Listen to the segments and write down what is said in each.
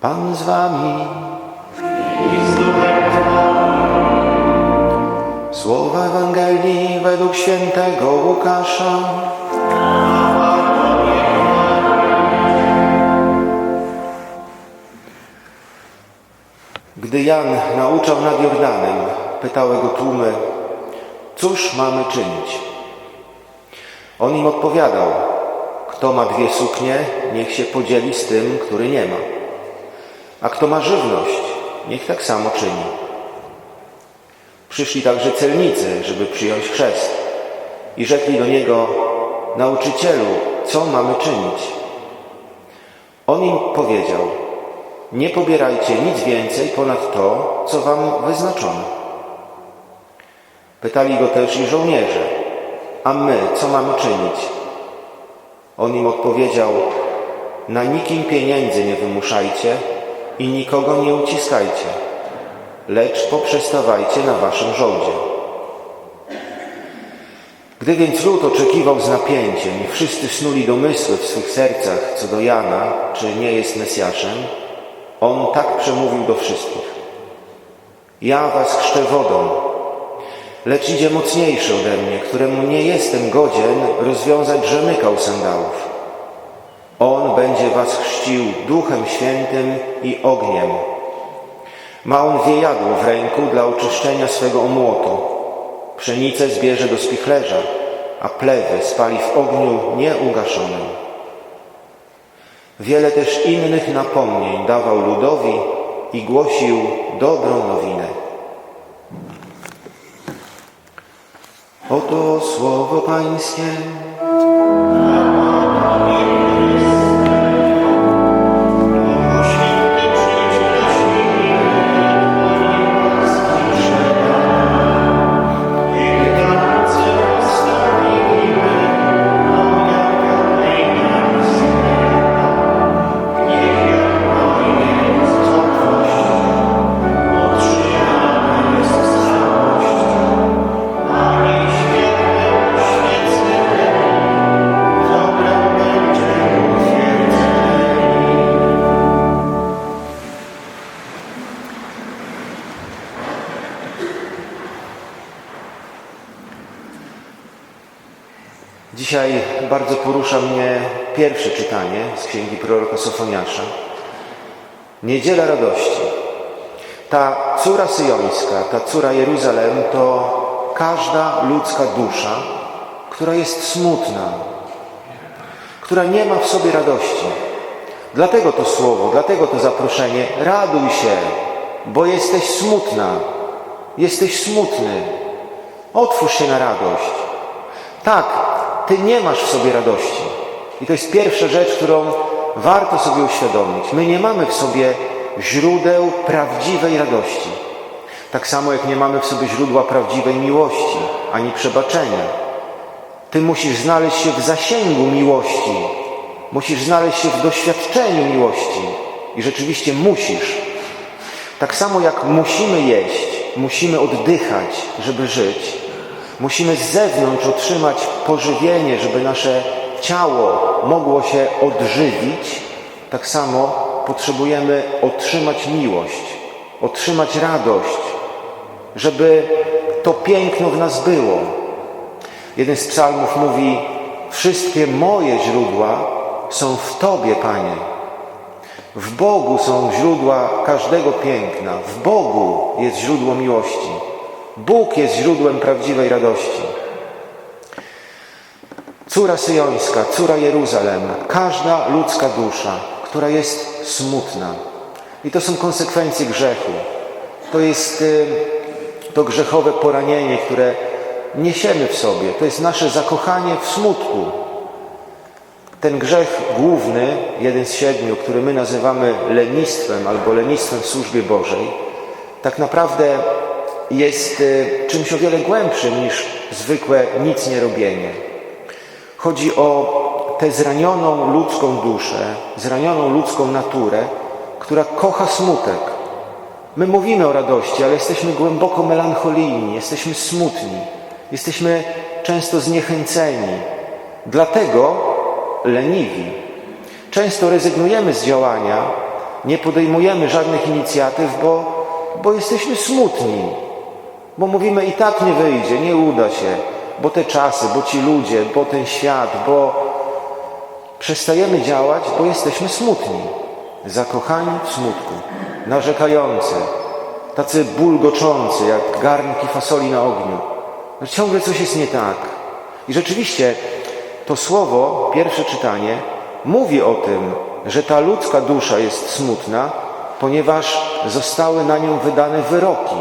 Pan z wami. Słowa Ewangelii według świętego Łukasza. Gdy Jan nauczał nad Jordanem, pytały go tłumy, cóż mamy czynić? On im odpowiadał, kto ma dwie suknie, niech się podzieli z tym, który nie ma. A kto ma żywność, niech tak samo czyni. Przyszli także celnicy, żeby przyjąć chrzest i rzekli do niego, nauczycielu, co mamy czynić? On im powiedział, nie pobierajcie nic więcej ponad to, co wam wyznaczono. Pytali go też i żołnierze, a my co mamy czynić? On im odpowiedział, na nikim pieniędzy nie wymuszajcie i nikogo nie uciskajcie, lecz poprzestawajcie na waszym żołdzie. Gdy więc lud oczekiwał z napięciem i wszyscy snuli domysły w swych sercach co do Jana, czy nie jest Mesjaszem, on tak przemówił do wszystkich. Ja was chrzczę wodą, lecz idzie mocniejszy ode mnie, któremu nie jestem godzien rozwiązać rzemykał sandałów. On będzie was chrzcił duchem świętym i ogniem. Ma on wiejadło w ręku dla oczyszczenia swego omłotu. Pszenicę zbierze do spichlerza, a plewy spali w ogniu nieugaszonym. Wiele też innych napomnień dawał ludowi i głosił dobrą nowinę. Oto słowo Pańskie. Dzisiaj bardzo porusza mnie pierwsze czytanie z księgi proroka Sofoniasza. Niedziela radości. Ta córa syjońska, ta córa Jeruzalem to każda ludzka dusza, która jest smutna, która nie ma w sobie radości. Dlatego to słowo, dlatego to zaproszenie, raduj się, bo jesteś smutna, jesteś smutny. Otwórz się na radość. Tak, ty nie masz w sobie radości. I to jest pierwsza rzecz, którą warto sobie uświadomić. My nie mamy w sobie źródeł prawdziwej radości. Tak samo jak nie mamy w sobie źródła prawdziwej miłości, ani przebaczenia. Ty musisz znaleźć się w zasięgu miłości. Musisz znaleźć się w doświadczeniu miłości. I rzeczywiście musisz. Tak samo jak musimy jeść, musimy oddychać, żeby żyć, Musimy z zewnątrz otrzymać pożywienie, żeby nasze ciało mogło się odżywić. Tak samo potrzebujemy otrzymać miłość, otrzymać radość, żeby to piękno w nas było. Jeden z psalmów mówi: Wszystkie moje źródła są w Tobie, Panie. W Bogu są źródła każdego piękna, w Bogu jest źródło miłości. Bóg jest źródłem prawdziwej radości. Córa syjońska, córa Jeruzalem, każda ludzka dusza, która jest smutna. I to są konsekwencje grzechu. To jest y, to grzechowe poranienie, które niesiemy w sobie. To jest nasze zakochanie w smutku. Ten grzech główny, jeden z siedmiu, który my nazywamy lenistwem albo lenistwem w służbie Bożej, tak naprawdę jest czymś o wiele głębszym niż zwykłe nic nie robienie. Chodzi o tę zranioną ludzką duszę, zranioną ludzką naturę, która kocha smutek. My mówimy o radości, ale jesteśmy głęboko melancholijni, jesteśmy smutni, jesteśmy często zniechęceni, dlatego leniwi. Często rezygnujemy z działania, nie podejmujemy żadnych inicjatyw, bo, bo jesteśmy smutni, bo mówimy i tak nie wyjdzie, nie uda się, bo te czasy, bo ci ludzie, bo ten świat, bo przestajemy działać, bo jesteśmy smutni, zakochani w smutku, narzekający, tacy bulgoczący jak garnki fasoli na ogniu. No, ciągle coś jest nie tak. I rzeczywiście to słowo, pierwsze czytanie, mówi o tym, że ta ludzka dusza jest smutna, ponieważ zostały na nią wydane wyroki,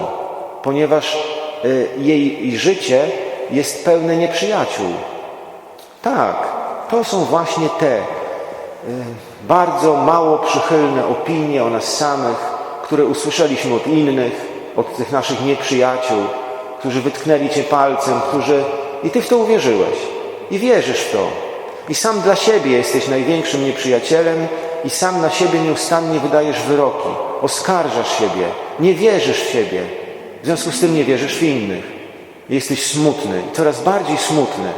ponieważ y, jej życie jest pełne nieprzyjaciół. Tak, to są właśnie te y, bardzo mało przychylne opinie o nas samych, które usłyszeliśmy od innych, od tych naszych nieprzyjaciół, którzy wytknęli cię palcem, którzy. I ty w to uwierzyłeś. I wierzysz w to. I sam dla siebie jesteś największym nieprzyjacielem, i sam na siebie nieustannie wydajesz wyroki, oskarżasz siebie, nie wierzysz w siebie. W związku z tym nie wierzysz w innych. Jesteś smutny, coraz bardziej smutny,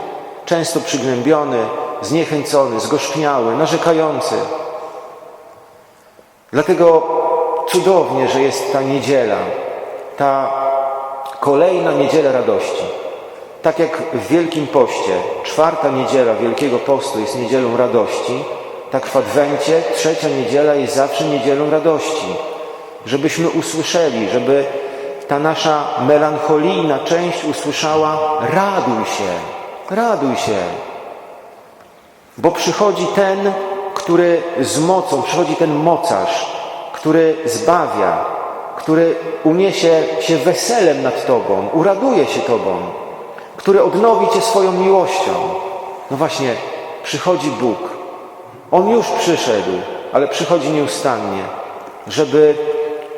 często przygnębiony, zniechęcony, zgorzkniały, narzekający. Dlatego cudownie, że jest ta niedziela, ta kolejna niedziela radości. Tak jak w Wielkim Poście, czwarta niedziela Wielkiego Postu jest niedzielą radości, tak w Adwencie trzecia niedziela jest zawsze niedzielą radości. Żebyśmy usłyszeli, żeby ta nasza melancholijna część usłyszała: raduj się, raduj się. Bo przychodzi ten, który z mocą, przychodzi ten mocarz, który zbawia, który uniesie się weselem nad Tobą, uraduje się Tobą, który odnowi Cię swoją miłością. No właśnie, przychodzi Bóg. On już przyszedł, ale przychodzi nieustannie, żeby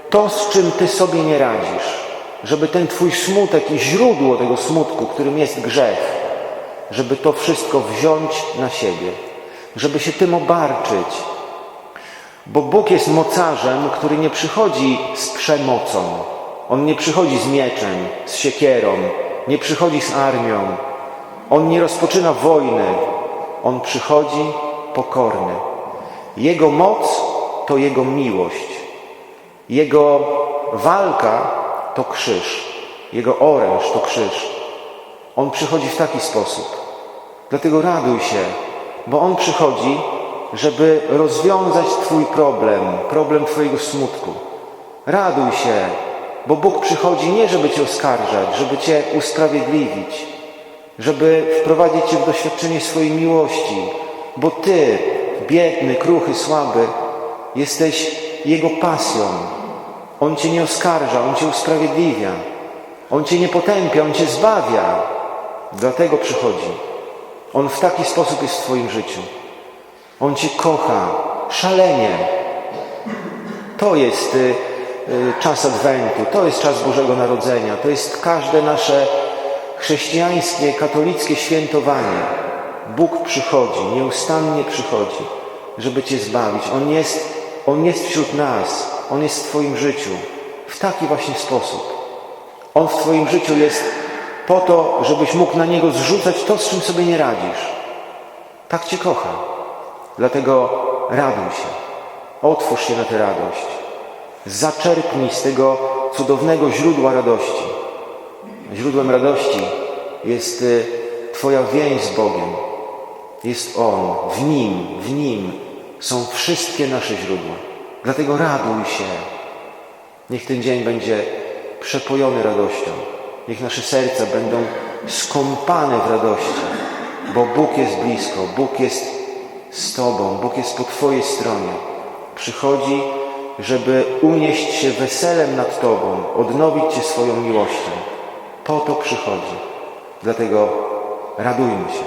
to, z czym Ty sobie nie radzisz, żeby ten Twój smutek i źródło tego smutku, którym jest grzech, żeby to wszystko wziąć na siebie, żeby się tym obarczyć. Bo Bóg jest mocarzem, który nie przychodzi z przemocą. On nie przychodzi z mieczem, z siekierą, nie przychodzi z armią. On nie rozpoczyna wojny. On przychodzi pokorny. Jego moc to Jego miłość. Jego walka to krzyż. Jego oręż to krzyż. On przychodzi w taki sposób. Dlatego raduj się, bo On przychodzi, żeby rozwiązać Twój problem, problem Twojego smutku. Raduj się, bo Bóg przychodzi nie, żeby Cię oskarżać, żeby Cię usprawiedliwić, żeby wprowadzić Cię w doświadczenie swojej miłości, bo Ty, biedny, kruchy, słaby, jesteś Jego pasją. On Cię nie oskarża, On Cię usprawiedliwia. On Cię nie potępia, On Cię zbawia. Dlatego przychodzi. On w taki sposób jest w Twoim życiu. On Cię kocha szalenie. To jest y, y, czas Adwentu, to jest czas Bożego Narodzenia, to jest każde nasze chrześcijańskie, katolickie świętowanie. Bóg przychodzi, nieustannie przychodzi, żeby Cię zbawić. On jest, On jest wśród nas, On jest w Twoim życiu w taki właśnie sposób. On w Twoim życiu jest po to, żebyś mógł na Niego zrzucać to, z czym sobie nie radzisz. Tak Cię kocha. Dlatego raduj się. Otwórz się na tę radość. Zaczerpnij z tego cudownego źródła radości. Źródłem radości jest y, Twoja więź z Bogiem. Jest On. W Nim, w Nim są wszystkie nasze źródła. Dlatego raduj się. Niech ten dzień będzie przepojony radością. Niech nasze serca będą skąpane w radości, bo Bóg jest blisko, Bóg jest z Tobą, Bóg jest po Twojej stronie. Przychodzi, żeby unieść się weselem nad Tobą, odnowić Cię swoją miłością. Po to przychodzi. Dlatego radujmy się.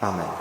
Amen.